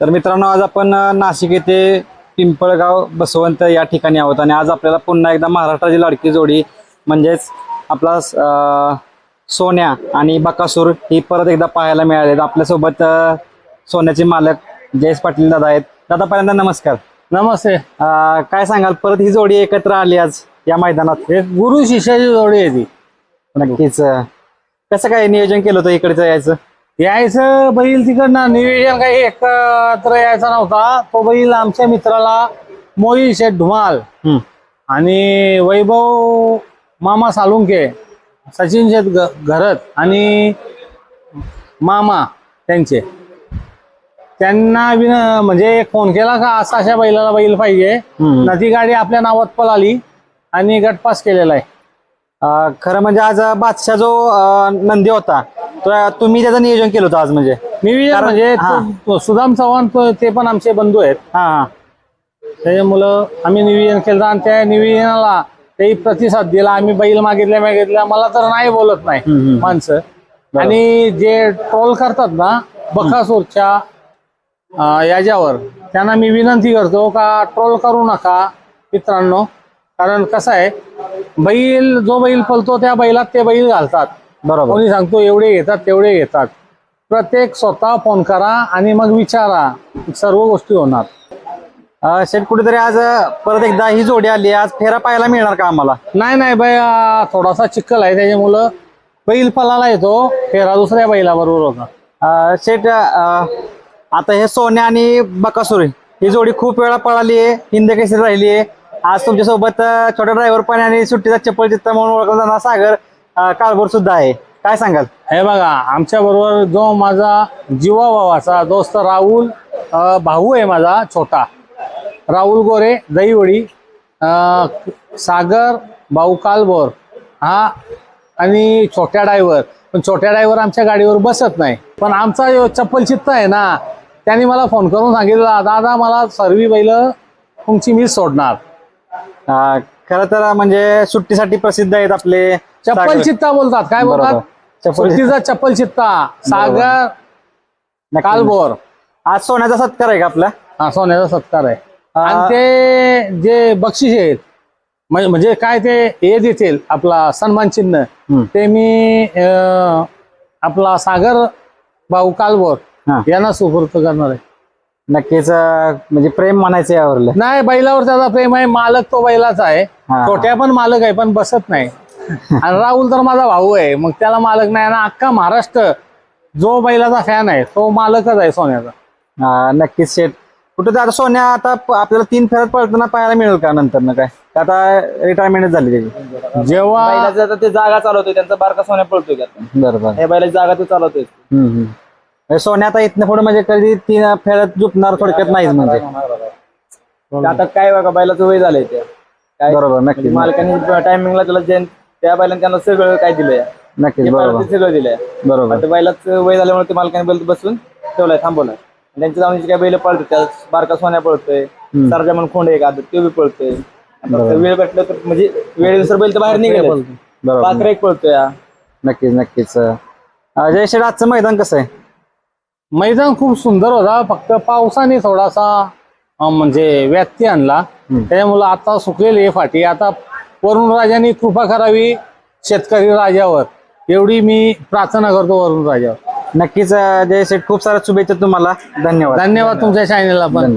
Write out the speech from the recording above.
तर मित्रांनो आज आपण नाशिक येथे पिंपळगाव बसवंत या ठिकाणी आहोत आणि आज आपल्याला पुन्हा एकदा महाराष्ट्राची लाडकी जोडी म्हणजेच आपला सोन्या आणि बकासूर ही परत एकदा पाहायला मिळाले आपल्यासोबत सोन्याचे मालक जयेश पाटील दादा आहेत. दादा पहिल्यांदा नमस्कार. नमस्ते. काय सांगाल परत ही जोडी एकत्र आली आज या मैदानात? एक गुरु शिष्याची जोडी आहे ती. नक्कीच कसं काय नियोजन केलं होतं इकडचं यायचं? यायचं बैल तिकडनं नियोजन काही एकत्र यायचा नव्हता तो बैल आमच्या मित्राला मोहित शेठ धुमाल. आणि वैभव मामा सालुंके सचिन शेठ घरत आणि मामा त्यांचे त्यांना विन म्हणजे फोन केला का असा अशा बैलाला बैल पाहिजे. ना ती गाडी आपल्या नावात पळाली आणि गटपास केलेला आहे खरं म्हणजे आज बादशाह जो नंदी होता तो तुम्ही त्याचं नियोजन केलं होतं आज म्हणजे? नियोजन कारण- म्हणजे. तो- सुदाम चव्हाण तो- ते पण आमचे बंधू आहेत. हा हा. त्याच्यामुळं आम्ही निवेदन केलं आणि त्या निवेदनाला तेही प्रतिसाद दिला. आम्ही बैल मागितल्या मागितल्या. मला तर नाही बोलत नाही हम्म. माणसं. आणि जे ट्रोल करतात ना बकासूरच्या अं, याच्यावर त्यांना मी विनंती करतो का ट्रोल करू नका मित्रांनो. कारण कसं आहे बैल जो बैल पळतो त्या बैलात ते बैल घालतात. बरोबर. कोणी सांगतो एवढे घेतात तेवढे घेतात. प्रत्येक स्वतः फोन करा आणि मग विचारा. सर्व गोष्टी होणार. अ, शेठ कुठेतरी आज अ, परत एकदा ही जोडी आली. आज फेरा पाहायला मिळणार का आम्हाला? नाही नाही बाई आ, थोडासा चिखल आहे त्याच्यामुळं. बैल पलाला येतो फेरा दुसऱ्या बैलाबरोबर होता. अ, शेठ अ, आता हे सोन्या आणि बकासूर ही जोडी खूप वेळा पळाली आहे. हिंद केसरी राहिली आहे. आज तुमच्यासोबत अ, छोटा ड्रायव्हर पण आणि सुट्टीचा चप्पल चित्ता म्हणून ओळखला जाणारा सागर. काळभोर सुद्धा आहे. काय सांगाल? हे बघा आमच्या बरोबर जो माझा जीवा भावाचा दोस्त राहुल भाऊ आहे माझा छोटा. राहुल गोरे दहीवडी सागर भाऊ कालभोर हा आणि छोट्या ड्रायव्हर पण छोट्या ड्रायव्हर आमच्या गाडीवर बसत नाही. पण आमचा जो चप्पल चित्त आहे ना त्यांनी मला फोन करून सांगितलं दादा मला सर्वी बैल तुमची मी सोडणार. खरं तर म्हणजे सुट्टीसाठी प्रसिद्ध आहेत आपले चप्पल. चित्ता बोलतात काय. बोलतात चप्पल सुट्टीचा चप्पल चित्ता सागर. कालभोर आज सोन्याचा सत्कार आहे का आपला हा सोन्याचा सत्कार आहे आणि ते जे बक्षीस आहेत म्हणजे काय ते हे देतील आपला सन्मान चिन्ह. ते मी आपला सागर भाऊ कालभोर हा. यांना सुपूर्त करणार आहे नक्कीच अ, म्हणजे प्रेम म्हणायचं यावरलं. नाही बैलावर त्याचा प्रेम आहे मालक तो बैलाचा आहे. हा. छोट्या पण मालक आहे पण बसत नाही. आणि राहुल तर माझा भाऊ आहे मग त्याला मालक नाही. ना अख्खा महाराष्ट्र जो बैलाचा फॅन आहे तो मालकच आहे सोन्याचा. हा, नक्कीच शेठ कुठं आता सोन्या आता प- आपल्याला तीन फेऱ्यात पळताना पाहायला मिळेल का नंतर ना काय? का आता रिटायरमेंट झाली त्याची. जेव्हा बैलाचं आता ते जागा चालवतोय त्यांचा बारका सोन्या पळतोय की बरोबर हे बैलाची जागा तो चालवतोय हम्म, हम्म. सोन्या आता इथनं पुढे म्हणजे कधी तीन फेऱ्यात झुपणार थोडक्यात नाहीच म्हणजे. ते आता काय बघा बैलाचं वय झालंय ते. काय बरोबर नक्कीच म्हणजे मालकाने टायमिंगला त्याला जे त्या बैलाने त्यांना सगळं काय दिलंय. नक्कीच हे बरोबर. सगळं दिलंय. बरोबर. आता बैलाचं वय झाल्यामुळे ते मालकाने बैल बसून ठेवलाय थांबवलाय. त्यांच्या जाऊन काय बैल पळतात त्या बारका सोन्या पळतोय सरजा म्हणून खोंड एक आता ते बी पळतोय. वेळ भेटलं तर म्हणजे वेळेनुसार बैल तर बाहेर निघेल पात्र एक पळतोय. हा. नक्कीच नक्कीच. अं, जय शेठ आजचं मैदान कसं आहे? मैदान खूप सुंदर होता फक्त पावसाने थोडासा अं, म्हणजे व्यत्यय आणला. त्याच्यामुळे आता सुकलेली आहे फाटी. आता वरुण राजाने कृपा करावी शेतकरी राजावर. एवढी मी प्रार्थना करतो वरुण राजावर. नक्कीच अं, जय शेठ खूप साऱ्या शुभेच्छा तुम्हाला. धन्यवाद. धन्यवाद तुमच्या चॅनेलला पण. धन्यवाद.